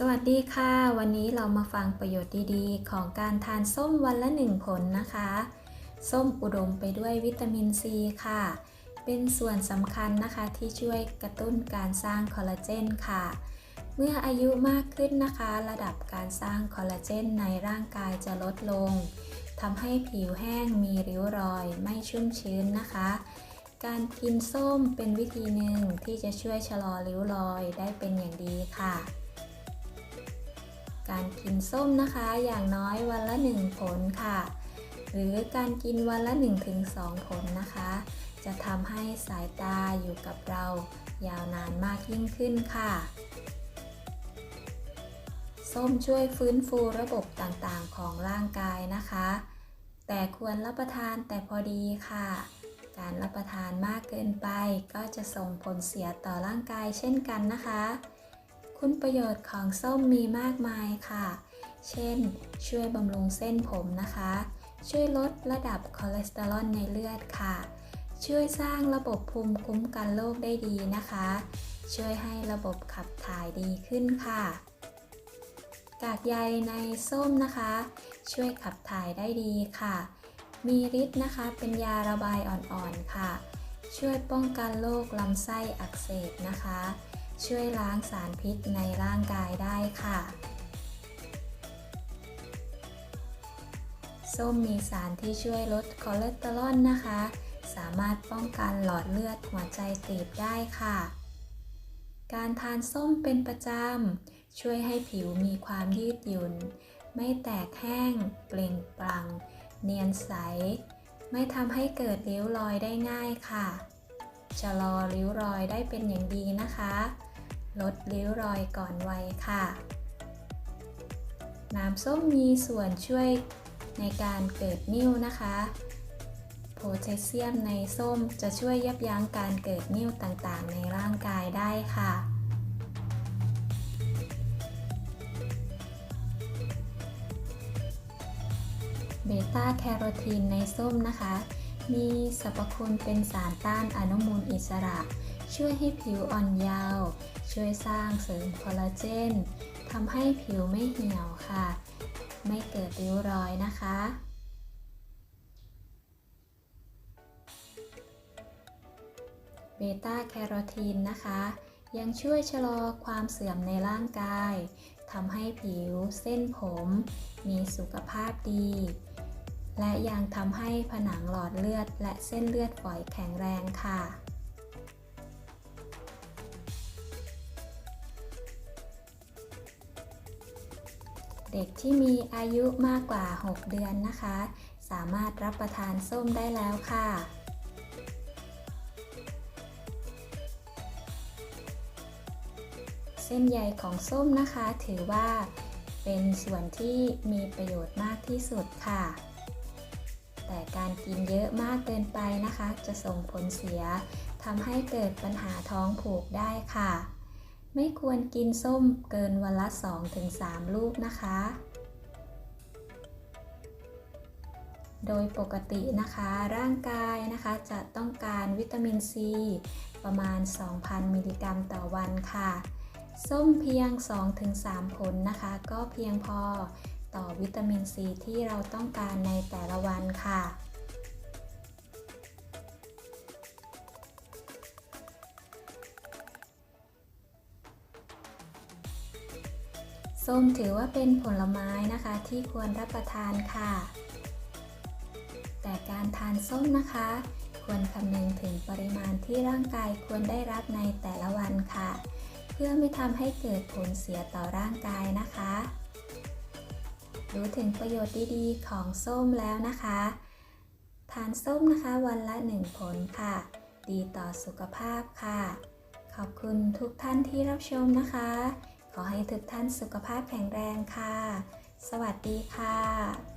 สวัสดีค่ะ วันนี้เรามาฟังประโยชน์ดีๆ ของการทานส้มวันละหนึ่งผลนะคะ ส้มอุดมไปด้วยวิตามินซีค่ะ เป็นส่วนสำคัญนะคะที่ช่วยกระตุ้นการสร้างคอลลาเจนค่ะ เมื่ออายุมากขึ้นนะคะ ระดับการสร้างคอลลาเจนในร่างกายจะลดลงทำให้ผิวแห้งมีริ้วรอยไม่ชุ่มชื้นนะคะ การกินส้มเป็นวิธีหนึ่งที่จะช่วยชะลอริ้วรอยได้เป็นอย่างดีค่ะ การกินส้มนะคะอย่างน้อยวันละ 1 ผลค่ะ หรือการกินวันละ 1-2 ผลนะคะ จะทำให้สายตาอยู่กับเรายาวนานมากยิ่งขึ้นค่ะ ส้มช่วยฟื้นฟูระบบต่างๆของร่างกายนะคะ แต่ควรรับประทานแต่พอดีค่ะ การรับประทานมากเกินไปก็จะส่งผลเสียต่อร่างกายเช่นกันนะคะ คุณประโยชน์ของส้มมีมากมายค่ะ เช่น ช่วยบำรุงเส้นผมนะคะ ช่วยลดระดับคอเลสเตอรอลในเลือดค่ะ ช่วยสร้างระบบภูมิคุ้มกันโรคได้ดีนะคะ ช่วยให้ระบบขับถ่ายดีขึ้นค่ะ กากใยในส้มนะคะ ช่วยขับถ่ายได้ดีค่ะ มีฤทธิ์นะคะ เป็นยาระบายอ่อนๆค่ะ ช่วยป้องกันโรคลำไส้อักเสบนะคะ ช่วยล้างสารพิษในร่างกายได้ค่ะ ส้มมีสารที่ช่วยลดคอเลสเตอรอลนะคะ สามารถป้องกันหลอดเลือดหัวใจตีบได้ค่ะ การทานส้มเป็นประจำ ช่วยให้ผิวมีความยืดหยุ่น ไม่แตกแห้ง เปล่งปลั่ง เนียนใส ไม่ทำให้เกิดริ้วรอยได้ง่ายค่ะชะลอริ้วรอยได้เป็นอย่างดีนะคะ ลดริ้วรอยก่อนวัยค่ะ น้ำส้มมีส่วนช่วยในการเกิดนิ่วนะคะ โพแทสเซียมในส้มจะช่วยยับยั้งการเกิดนิ่วต่างๆ ในร่างกายได้ค่ะ เบต้าแคโรทีนในส้มนะคะ มีสรรพคุณเป็นสารต้านอนุมูลอิสระ ช่วยให้ผิวอ่อนเยาว์ช่วยสร้างเสริมคอลลาเจนทำให้ผิวไม่เหี่ยวค่ะ ไม่เกิดริ้วรอยนะคะเบต้าแคโรทีนนะคะ ยังช่วยชะลอความเสื่อมในร่างกายทำให้ผิวเส้นผม มีสุขภาพดี และยังทำให้ผนังหลอดเลือดและเส้นเลือดฝอยแข็งแรงค่ะ เด็กที่มีอายุมากกว่า 6 เดือนนะคะ สามารถรับประทานส้มได้แล้วค่ะ เส้นใยของส้มนะคะ ถือว่าเป็นส่วนที่มีประโยชน์มากที่สุดค่ะ แต่การกินเยอะมากเกินไปนะคะ จะส่งผลเสียทำให้เกิดปัญหาท้องผูกได้ค่ะ ไม่ควรกินส้มเกินวันละ 2-3 ลูกนะคะ โดยปกตินะคะร่างกายนะคะจะต้องการวิตามินซีประมาณ 2,000 มิลลิกรัมต่อวันค่ะ ส้มเพียง 2-3 ผลนะคะ ก็เพียงพอต่อวิตามินซีที่เราต้องการในแต่ละวันค่ะ ส้มถือว่าเป็นผลไม้นะคะที่ควรรับประทานค่ะ แต่การทานส้มนะคะ ควรคำนึงถึงปริมาณที่ร่างกายควรได้รับในแต่ละวันค่ะ เพื่อไม่ทำให้เกิดผลเสียต่อร่างกายนะคะ รู้ถึงประโยชน์ดีๆ ของส้มแล้วนะคะ ทานส้มนะคะวันละ 1 ผลค่ะ ดีต่อสุขภาพค่ะ ขอบคุณทุกท่านที่รับชมนะคะ ขอให้ทุกท่านสุขภาพแข็งแรงค่ะ สวัสดีค่ะ